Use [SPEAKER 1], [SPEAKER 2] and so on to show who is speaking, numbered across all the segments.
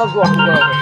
[SPEAKER 1] Oh, yeah.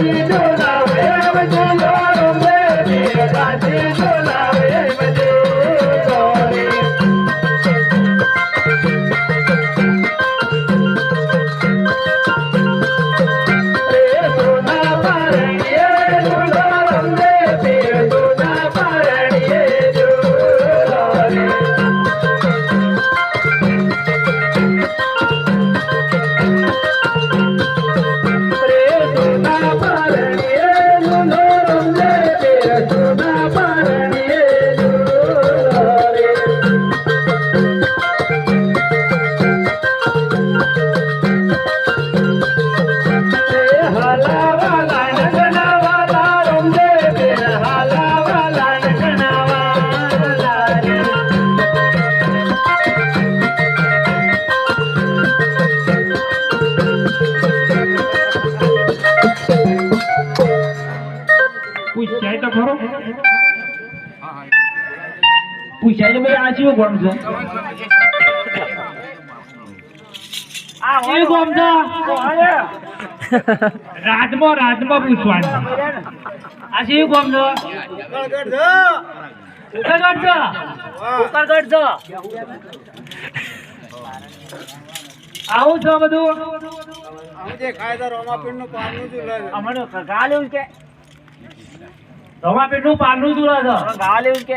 [SPEAKER 2] 你
[SPEAKER 3] પૂછાય તો ખરો.
[SPEAKER 2] પૂછાય તો ભાઈ આ
[SPEAKER 3] જીવો કોણ છે? રાજમાં રાજમાં પૂછવાનું. આ શિવ કોમ આવું છો બધું?
[SPEAKER 4] અમે જે ખાયદાર રોમાપીરનું પાનનું જ
[SPEAKER 1] અમારું કાલે
[SPEAKER 3] રમાપીઠનું પાનું ચૂલા છે
[SPEAKER 1] ગા લેવું કે?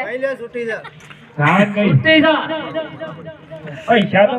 [SPEAKER 3] ગાય કઈ પૈસા તો